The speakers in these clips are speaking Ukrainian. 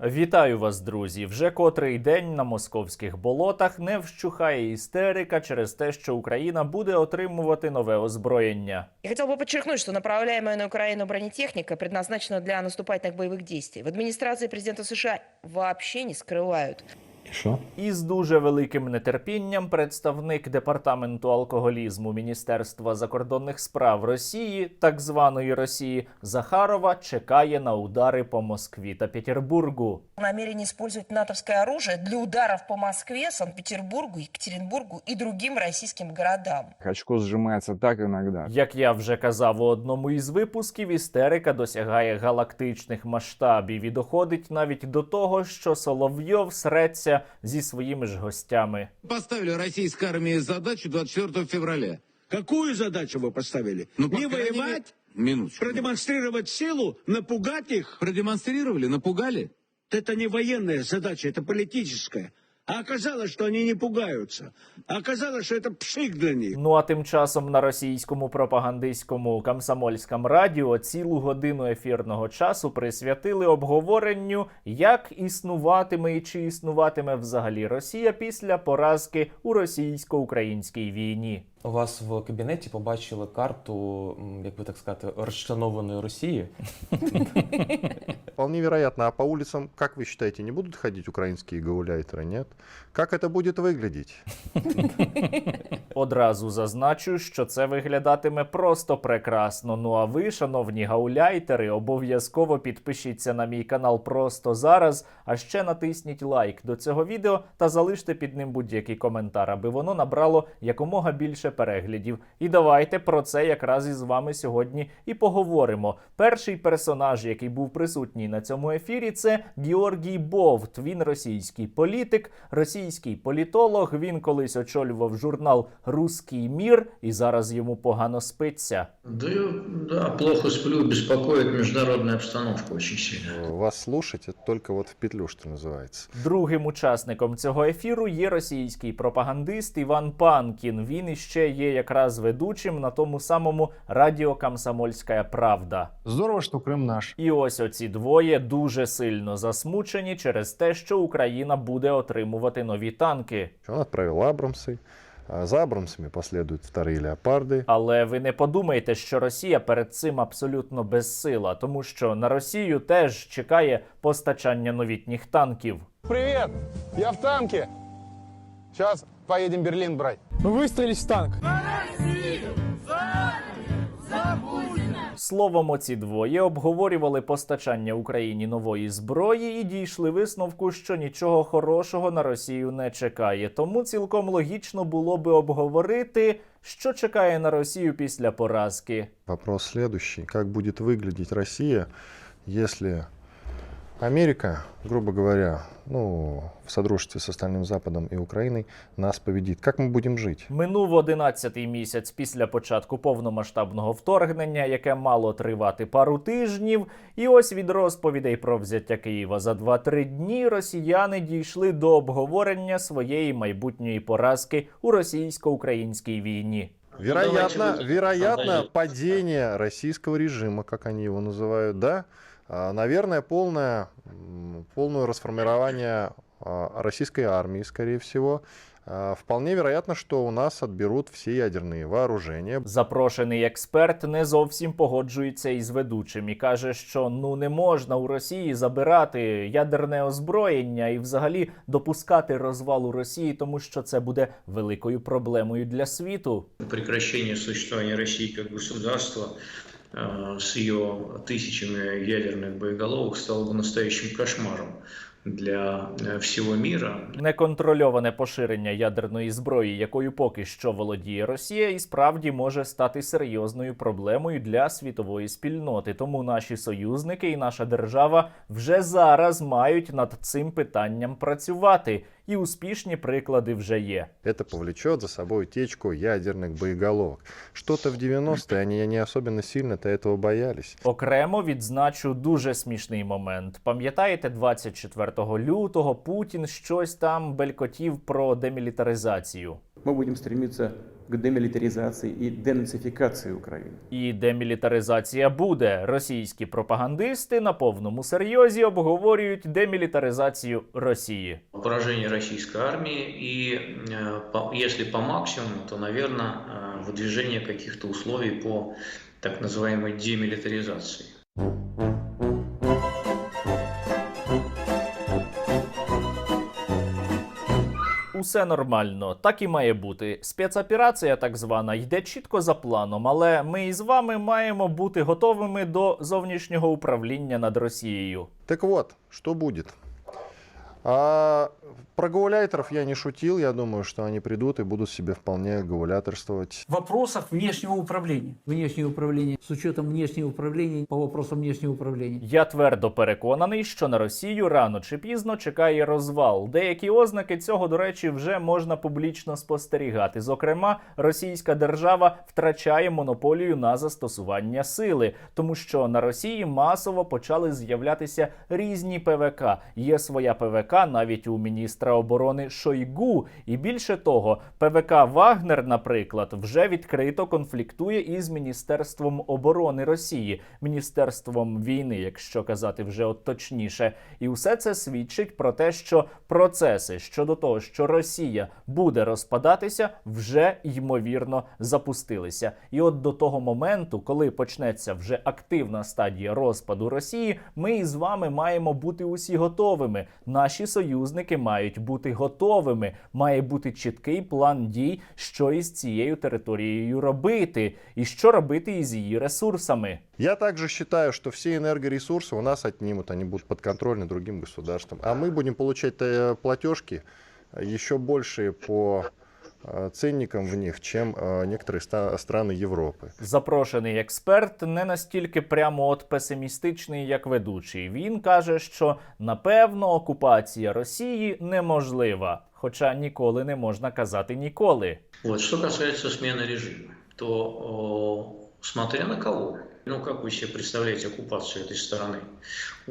Вітаю вас, друзі! Вже котрий день на московських болотах не вщухає істерика через те, що Україна буде отримувати нове озброєння. Я хотел бы подчеркнуть, что направляемая на Украину бронетехника предназначена для наступательных боевых действий. В администрации президента США вообще не скрывают. И что? І з дуже великим нетерпінням представник департаменту алкоголізму Міністерства закордонних справ Росії, так званої Росії, Захарова чекає на удари по Москві та Петербургу. Намерение использовать натовское оружие для ударов по Москве, Санкт-Петербургу, Екатеринбургу и другим российским городам. Очко сжимается так иногда. Як я вже казав у одному із випусків, істерика досягає галактичних масштабів і доходить навіть до того, що Соловйов среться зі своїми ж гостями. Поставили российской армии задачу 24 февраля. Какую задачу вы поставили? Ну, по не крайней воевать, мере- Минуточку. продемонстрировать силу, напугать их? Продемонстрировали, напугали? Это не военная задача, это политическая. А оказалось, що вони не пугаються. А оказалось, що це пшик для них. Ну а тим часом на російському пропагандистському комсомольському радіо цілу годину ефірного часу присвятили обговоренню, як існуватиме і чи існуватиме взагалі Росія після поразки у російсько-українській війні У вас в кабінеті побачили карту, м, як би так сказати, розчленованої Росії. Вполне вероятно. А по улицам, как вы считаете, не будут ходить украинские гауляйтеры, нет? Как это будет выглядеть? Одразу зазначу, що це виглядатиме просто прекрасно. Ну а ви, шановні гауляйтери, обов'язково підпишіться на мій канал просто зараз, а ще натисніть лайк до цього відео та залиште під ним будь-який коментар, аби воно набрало якомога більше переглядів. І давайте про це якраз із вами сьогодні і поговоримо. Перший персонаж, який був присутній на цьому ефірі, це Георгій Бовт. Він російський політик, російський політолог. Він колись очолював журнал Руський мір, і зараз йому погано спиться. Да, да, плохо сплю, беспокоит международная обстановка очень сильно. Вас слушать, это только вот в петлю, что называется. Другим учасником цього ефіру є російський пропагандист Іван Панкін. Він іще є якраз ведучим на тому самому радіо Комсомольська Правда. Здорово, что Крым наш. І ось оці двоє дуже сильно засмучені через те, що Україна буде отримувати нові танки. Он отправил Абрамсы, а за Абрамсами последуют вторые леопарды. Але ви не подумайте, що Росія перед цим абсолютно безсила, тому що на Росію теж чекає постачання новітніх танків. Привет! Я в танке. Сейчас поедем Берлин брать. Мы выстроились в танк. Словом, оці двоє обговорювали постачання Україні нової зброї і дійшли висновку, що нічого хорошого на Росію не чекає. Тому цілком логічно було би обговорити, що чекає на Росію після поразки. Вопрос следующий. Как будет выглядеть Россия, если Америка, грубо говоря, ну, в содружестве с остальным Западом и Украиной нас победит? Как мы будем жить? Минув 11-й місяць після початку повномасштабного вторгнення, яке мало тривати пару тижнів. І ось від розповідей про взяття Києва за 2-3 дні росіяни дійшли до обговорення своєї майбутньої поразки у російсько-українській війні. Вероятно, давайте вы- вероятно, падение российского режима, как они его называют, да? А, Наверное, полное, полное расформирование а, российской армии, скорее всего. А, Вполне вероятно, что у нас отберут все ядерные вооружения. Запрошений експерт не зовсім погоджується із ведучим і каже, що ну не можна у Росії забирати ядерне озброєння і взагалі допускати розвалу Росії, тому що це буде великою проблемою для світу. Прекращение существования России как государства э, с ее тысячами ядерных боеголовок стало бы настоящим кошмаром для всього міра. Неконтрольоване поширення ядерної зброї, якою поки що володіє Росія, і справді може стати серйозною проблемою для світової спільноти. Тому наші союзники і наша держава вже зараз мають над цим питанням працювати, і успішні приклади вже є. Это повлечет за собой течку ядерных боеголовок. Что-то в 90-е они не особенно сильно-то этого боялись. Окремо відзначу дуже смішний момент. Пам'ятаєте, 24 лютого Путін щось там белькотів про демілітаризацію. Мы будем стремиться к демилитаризации и денацификации Украины. І демілітаризація буде. Російські пропагандисти на повному серйозі обговорюють демілітаризацію Росії. Поражение российской армии и, э, по- если по максимуму, то, наверное, выдвижение каких-то условий по так называемой демилитаризации. Усе нормально, так і має бути. Спецоперація, так звана, йде чітко за планом, але ми із вами маємо бути готовими до зовнішнього управління над Росією. Так от, що будет? А, про гауляйтеров я не шутил. Я думаю, что они придут и будут себе вполне гауляторствовать. В вопросах внешнего управления. Внешнее управление. С учетом внешнего управления по вопросам внешнего управления. Я твердо переконаний, що на Росію рано чи пізно чекає розвал. Деякі ознаки цього, до речі, вже можна публічно спостерігати. Зокрема, російська держава втрачає монополію на застосування сили, тому що на Росії масово почали з'являтися різні ПВК. Є своя ПВК навіть у міністра оборони Шойгу. І більше того, ПВК Вагнер, наприклад, вже відкрито конфліктує із Міністерством оборони Росії, Міністерством війни, якщо казати вже точніше. І все це свідчить про те, що процеси щодо того, що Росія буде розпадатися, вже ймовірно запустилися. І от до того моменту, коли почнеться вже активна стадія розпаду Росії, ми із вами маємо бути усі готовими. Наші союзники мають бути готовими. Має бути чіткий план дій, що із цією територією робити, і що робити із її ресурсами. Я также считаю, что все энергоресурсы у нас отнимут, они будут подконтрольны другим государствам. А мы будем получать э, платежки э, еще большие по э, ценникам в них, чем э, некоторые ста- страны Европы. Запрошений експерт не настільки прямо от песимістичний, як ведучий. Він каже, що напевно окупація Росії неможлива, хоча ніколи не можна казати ніколи. Вот. Что касается смены режима, то э, смотря на кого. Ну, как вы себе представляете оккупацию этой страны?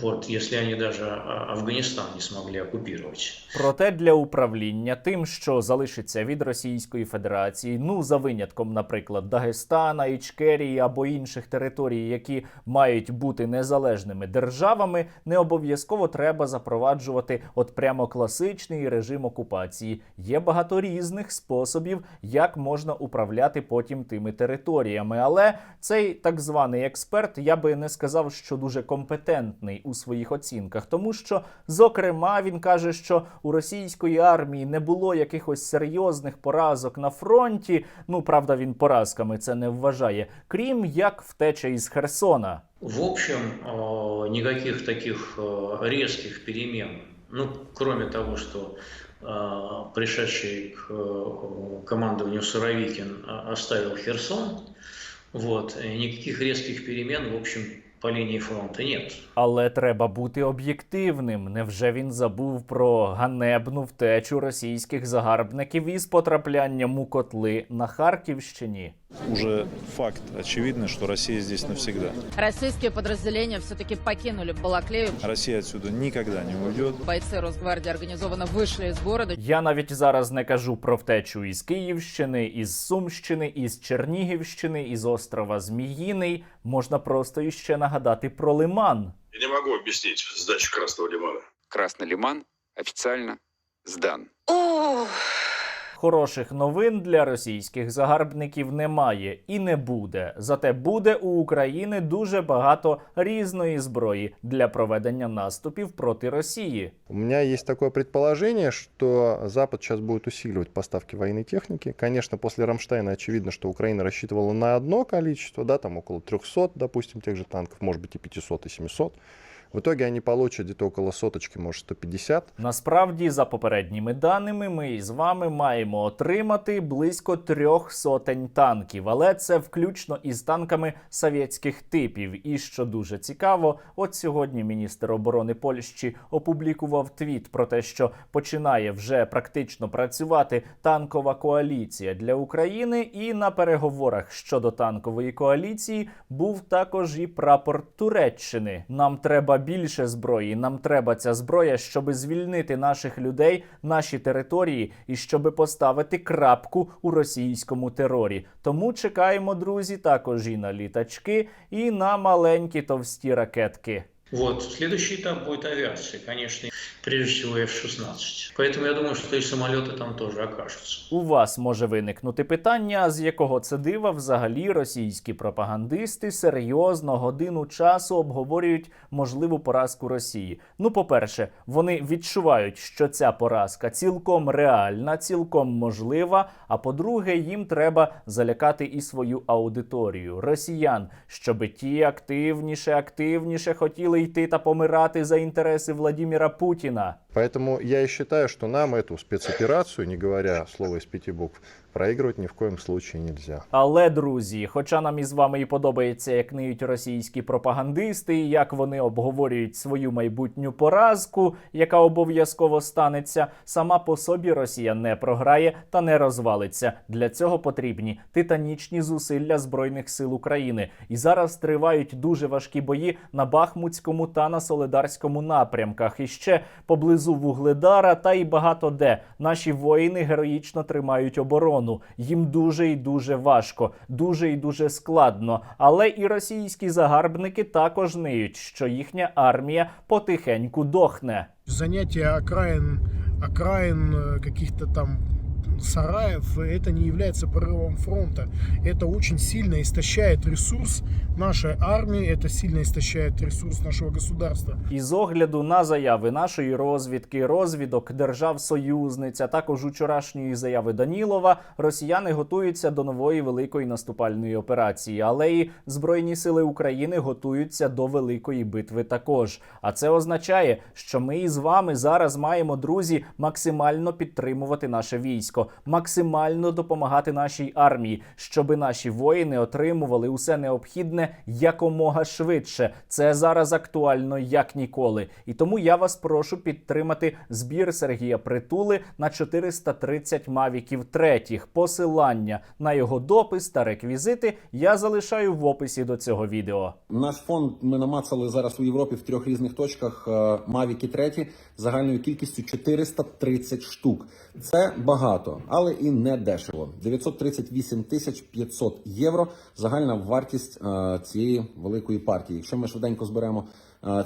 Вот, если они даже Афганистан не смогли оккупировать. Проте для управління тим, що залишиться від Російської Федерації, ну за винятком, наприклад, Дагестана, Ічкерії або інших територій, які мають бути незалежними державами, не обов'язково треба запроваджувати от прямо класичний режим окупації. Є багато різних способів, як можна управляти потім тими територіями. Але цей так званий експерт, я би не сказав, що дуже компетентний у своїх оцінках, тому що, зокрема, він каже, що у російської армії не було якихось серйозних поразок на фронті. Ну правда, він поразками це не вважає, крім як втеча із Херсона. В общем, э, никаких таких э, резких перемен, ну, кроме того, что э, пришедший к э, командованию Суровикин э, оставил Херсон, вот, э, никаких резких перемен, в общем, по лінії фронту. Ні. Але треба бути об'єктивним. Невже він забув про ганебну втечу російських загарбників із потраплянням у котли на Харківщині? Уже факт очевидный, что Россия здесь навсегда. Российские подразделения все-таки покинули Балаклею. Россия отсюда никогда не уйдет. Бойцы Росгвардии организованно вышли из города. Я навіть зараз не кажу про втечу із Київщини, із Сумщини, із Чернігівщини, із острова Зміїний. Можна просто іще нагадати про Лиман. Я не могу объяснить сдачу Красного Лимана. Красный Лиман официально сдан. Хороших новин для російських загарбників немає і не буде. Зате буде у України дуже багато різної зброї для проведення наступів проти Росії. У меня есть такое предположение, что Запад сейчас будет усиливать поставки военной техники. Конечно, после Рамштайна очевидно, что Украина рассчитывала на одно количество, да, там около 300, допустим, тех же танков, может быть и 500, и 700. В итоге они получат где-то около соточки, может 150. Насправді, за попередніми даними, ми із вами маємо отримати близько трьох сотень танків, але це включно із танками совєтських типів. І що дуже цікаво, от сьогодні міністр оборони Польщі опублікував твіт про те, що починає вже практично працювати танкова коаліція для України. І на переговорах щодо танкової коаліції був також і прапор Туреччини. Нам треба більше зброї. Нам треба ця зброя, щоб звільнити наших людей, наші території і щоб поставити крапку у російському терорі. Тому чекаємо, друзі, також і на літачки, і на маленькі товсті ракетки. Вот. Следующий этап будет авиация, конечно, прежде всего F-16. Поэтому я думаю, что и самолеты там тоже окажутся. У вас може виникнути питання, з якого це дива взагалі російські пропагандисти серйозно годину часу обговорюють можливу поразку Росії. Ну, по-перше, вони відчувають, що ця поразка цілком реальна, цілком можлива. А по-друге, їм треба залякати і свою аудиторію росіян, щоб ті активніше, активніше хотіли йти та помирати за інтереси Владимира Путіна. Поэтому я и считаю, что нам эту спецоперацию, не говоря слово из пяти букв, проигрывать ни в коем случае нельзя. Але друзі, хоча нам із вами і подобається, як ниють російські пропагандисти, і як вони обговорюють свою майбутню поразку, яка обов'язково станеться, сама по собі Росія не програє та не розвалиться. Для цього потрібні титанічні зусилля збройних сил України. І зараз тривають дуже важкі бої на Бахмутському та на Соледарському напрямках. І ще поблизу Вугледара та й багато де наші воїни героїчно тримають оборону. Їм дуже і дуже важко, дуже і дуже складно. Але і російські загарбники також ниють, що їхня армія потихеньку дохне. Заняття окраїн, окраин э, каких-то там сараев, э, это не является прорывом фронта. Это очень сильно истощает ресурс нашей армии, это сильно истощает ресурс нашего государства. І з огляду на заяви нашої розвідки, розвідок держав-союзниць, а також учорашньої заяви Данілова, росіяни готуються до нової великої наступальної операції. Але і збройні сили України готуються до великої битви також. А це означає, що ми із вами зараз маємо друзі максимально підтримувати наше військо, максимально допомагати нашій армії, щоби наші воїни отримували усе необхідне якомога швидше. Це зараз актуально як ніколи. І тому я вас прошу підтримати збір Сергія Притули на 430 мавіків третіх. Посилання на його допис та реквізити я залишаю в описі до цього відео. Наш фонд ми намацали зараз у Європі в трьох різних точках. Мавіки треті загальною кількістю 430 штук. Це багато, але і не дешево. 938 тисяч 500 євро. Загальна вартість е, цієї великої партії. Якщо ми швиденько зберемо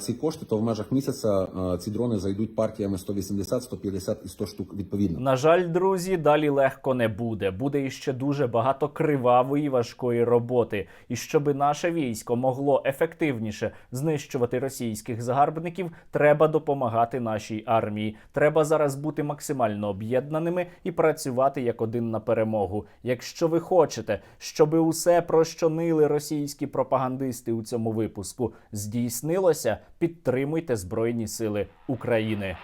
ці кошти, то в межах місяця ці дрони зайдуть партіями 180, 150 і 100 штук відповідно. На жаль, друзі, далі легко не буде. Буде іще дуже багато кривавої важкої роботи. І щоби наше військо могло ефективніше знищувати російських загарбників, треба допомагати нашій армії. Треба зараз бути максимально об'єднаними і працювати як один на перемогу. Якщо ви хочете, щоби усе про що нили російські пропагандисти у цьому випуску здійснилося, підтримуйте Збройні Сили України.